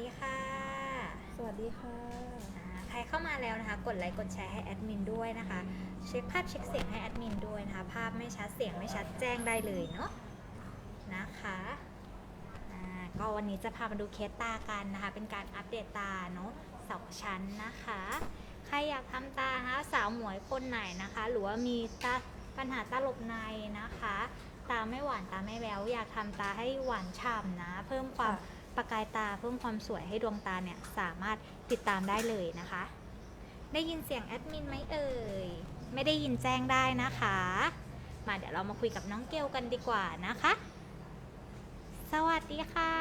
ดีค่ะ สวัสดีค่ะอ่าใครเข้ามาแล้วนะคะ กดไลค์กดแชร์ให้แอดมินด้วยนะคะ เช็คภาพเช็คเสียงให้แอดมินด้วยนะคะ ภาพไม่ชัดเสียงไม่ชัดแจ้งได้เลยเนาะนะคะอ่าก็วันนี้จะพามาดูเคสตากันนะคะ เป็นการอัปเดตตาเนาะสองชั้นนะคะ ใครอยากทำตานะคะสาวหมวยคนไหนนะคะ หรือว่ามีตาปัญหาตาหลบในนะคะ ตาไม่หวานตาไม่แววอยากทำตาให้หวานฉ่ำนะ เพิ่มความค่ะ ประกายตาเพิ่มความสวยให้ดวงตาเนี่ยสามารถติดตามได้เลยนะคะ ได้ยินเสียงแอดมินไหมเอ่ย ไม่ได้ยินแจ้งได้นะคะ มาเดี๋ยวเรามาคุยกับน้องเกลกันดีกว่านะคะ สวัสดีค่ะ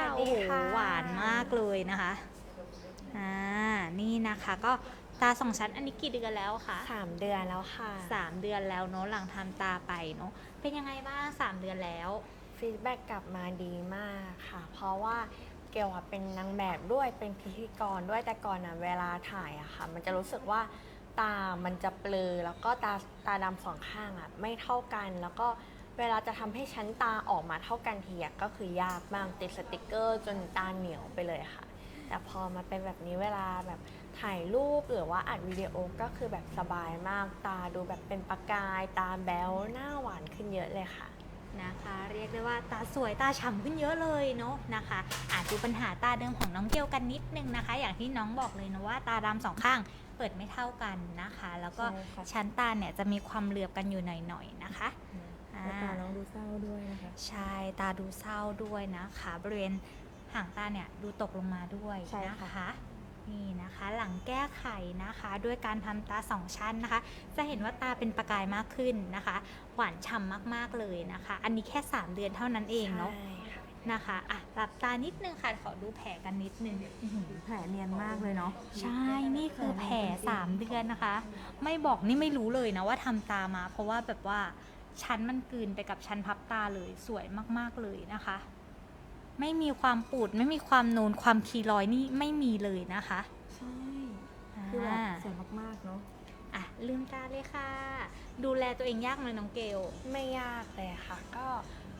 สวัสดีโอ้โหค่ะหวานมากเลยนะคะอ่านี่นะคะก็ตาสองชั้นอันนี้กี่เดือนแล้วคะสามเดือนแล้วค่ะสามเดือนแล้วเนาะหลังทำตาไปเนาะเป็นยังไงบ้างสามเดือนแล้ว ฟีดแบ็กกลับมาดีมากค่ะ เพราะว่าเกลอะเป็นนางแบบด้วยเป็นพิธีกรด้วยแต่ก่อนอะเวลาถ่ายอะค่ะ มันจะรู้สึกว่าตา มันจะเปลือแล้วก็ตาตาดำสองข้างอะไม่เท่ากัน แล้วก็เวลาจะทำให้ชั้นตาออกมาเท่ากันทีอะก็คือยากมากติดสติกเกอร์ จนตาเหนียวไปเลยค่ะ แต่พอมาเป็นแบบนี้เวลาแบบถ่ายรูปหรือว่าอัดวิดีโอก็คือแบบสบายมากตาดูแบบเป็นประกาย ตาแบ๊วหน้าหวานขึ้นเยอะเลยค่ะ นะคะ เรียกได้ว่าตาสวยตาฉ่ำขึ้นเยอะเลยเนาะนะคะอาจดูปัญหาตาเดิมของน้องเกลกันนิดนึงนะคะ อย่างที่น้องบอกเลยนะว่าตาดำสองข้างเปิดไม่เท่ากันนะคะ แล้วก็ใช่ค่ะ ชั้นตาเนี่ยจะมีความเหลือบกันอยู่หน่อยๆนะคะอ่าแล้วตาน้องดูเศร้าด้วยนะคะ ใช่ตาดูเศร้าด้วยนะคะ บริเวณห่างตาเนี่ยดูตกลงมาด้วยใช่นะค่ะ คะ นี่นะคะ หลังแก้ไขนะคะ ด้วยการทำตาสองชั้นนะคะ จะเห็นว่าตาเป็นประกายมากขึ้นนะคะ หวานฉ่ำมากๆเลยนะคะ อันนี้แค่ 3 เดือนเท่านั้นเองเนาะใช่ค่ะนะคะอะหลับตานิดนึงค่ะ ขอดูแผลกันนิดนึงแผลเนียนมากเลยเนาะ ใช่ นี่คือแผล3เดือนนะคะ ไม่บอกนี่ไม่รู้เลยนะว่าทำตามา เพราะว่าแบบว่าชั้นมันกลืนไปกับชั้นพับตาเลย สวยมากๆเลยนะคะ ไม่มีความปูดไม่มีความนูนความคีรอยนี่ไม่มีเลยนะคะใช่คือแบบอ่าสวยมากๆเนาะอะลืมตาเลยค่ะ ดูแลตัวเองยากไหมน้องเกลไม่ยากเลยค่ะ ก็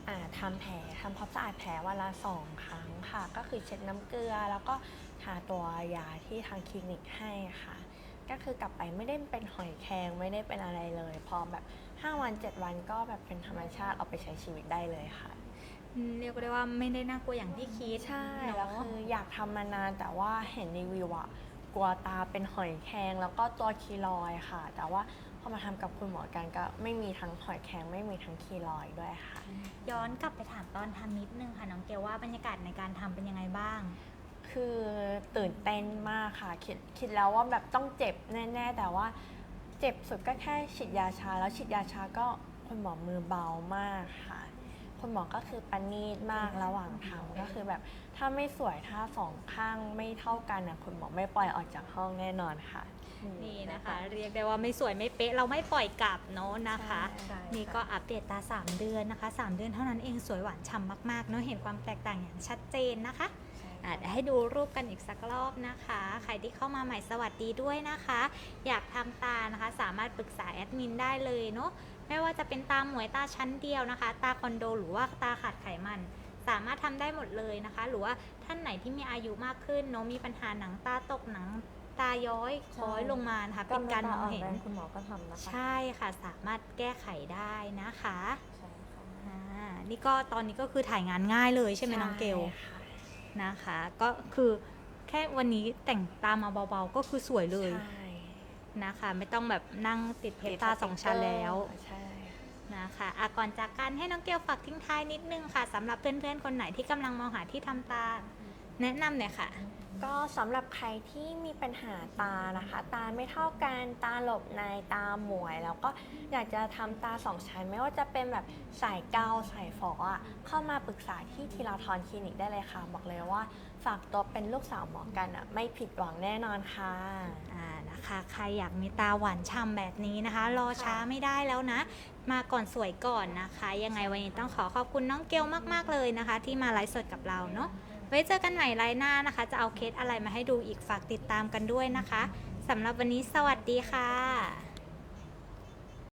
อ่าทำแผลทำความสะอาดแผลวันละสองครั้งค่ะ ก็คือเช็ดน้ำเกลือ แล้วก็ทาตัวยาที่ทางคลินิกให้ค่ะ ก็คือกลับไปไม่ได้เป็นหอยแครงไม่ได้เป็นอะไรเลย พอแบบ 5 วัน 7 วันก็แบบเป็นธรรมชาติเอาไปใช้ชีวิตได้เลยค่ะ อืมเรียกได้ว่าไม่ได้น่ากลัวอย่างที่คิดใช่เนแล้วอะคืออยากทำมานานแต่ว่าเห็นรีวิวอะกลัวตาเป็นหอยแครงแล้วก็ตัวคีรอยด์ค่ะ แต่ว่าพอมาทำกับคุณหมอกันก็ไม่มีทั้งหอยแครงไม่มีทั้งคีรอยด์ด้วยค่ะ ย้อนกลับไปถามตอนทำนิดนึงค่ะน้องเกลว่าบรรยากาศในการทำเป็นยังไงบ้าง คือตื่นเต้นมากค่ะ คิดคิดแล้วว่าแบบต้องเจ็บแน่ๆ แต่ว่าเจ็บสุดก็แค่ฉีดยาชา แล้วฉีดยาชาก็คุณหมอมือเบามากค่ะ คุณหมอก็คือประณีตมากระหว่างทำก็คือแบบถ้าไม่สวยถ้าสองข้างไม่เท่ากันนะคุณหมอไม่ปล่อยออกจากห้องแน่นอนค่ะ นี่นะคะ เรียกได้ว่าไม่สวยไม่เป๊ะเราไม่ปล่อยกลับเนาะนะคะ ใช่นี่ก็อัปเดตตา 3 เดือนนะคะ 3 เดือนเท่านั้นเองสวยหวานฉ่ำมากๆเนาะเห็นความแตกต่างอย่างชัดเจนนะคะใช่ อะเดี๋ยวให้ดูรูปกันอีกสักรอบนะคะ ใครที่เข้ามาใหม่สวัสดีด้วยนะคะ อยากทำตานะคะ สามารถปรึกษาแอดมินได้เลยเนาะไม่ว่าจะเป็นตาหมวยตาชั้นเดียวนะคะ ตาคอนโดหรือว่าตาขาดไขมันสามารถทำได้หมดเลยนะคะ หรือว่าท่านไหนที่มีอายุมากขึ้นเนาะมีปัญหาหนังตาตกหนังตาย้อยคล้อยลงมานะคะเป็นการมองเห็นคุณหมอก็ทำนะคะใช่ค่ะสามารถแก้ไขได้นะคะใช่ค่ะอ่านี่ก็ตอนนี้ก็คือถ่ายงานง่ายเลยใช่ไหมน้องเกลใช่ค่ะ นะคะ ก็คือแค่วันนี้แต่งตามาเบาๆก็คือสวยเลยใช่นะคะ ไม่ต้องแบบนั่งติดเพชรตาสองชั้นแล้วใช่นะคะอะก่อนจากกันให้น้องเกลฝากทิ้งท้ายนิดนึงค่ะสำหรับเพื่อนๆคนไหนที่กำลังมองหาที่ทำตา แนะนำหน่อยค่ะ ก็สำหรับใครที่มีปัญหาตานะคะ ตาไม่เท่ากันตาหลบในตาหมวย แล้วก็อยากจะทำตาสองชั้น ไม่ว่าจะเป็นแบบสายเกาสายฝออะเข้ามาปรึกษาที่ทีลาทอนคลินิกได้เลยค่ะ บอกเลยว่า ฝากตัวเป็นลูกสาวหมอกันอะไม่ผิดหวังแน่นอนค่ะ อ่านะคะใครอยากมีตาหวานฉ่ำแบบนี้นะคะ รอช้าไม่ได้แล้วนะ มาก่อนสวยก่อนนะคะ ยังไงวันนี้ต้องขอขอบคุณน้องเกลมากๆเลยนะคะ ที่มาไลฟ์สดกับเราเนาะ ไว้เจอกันใหม่ไลน์หน้านะคะ จะเอาเคสอะไรมาให้ดูอีกฝากติดตามกันด้วยนะคะสำหรับวันนี้สวัสดีค่ะ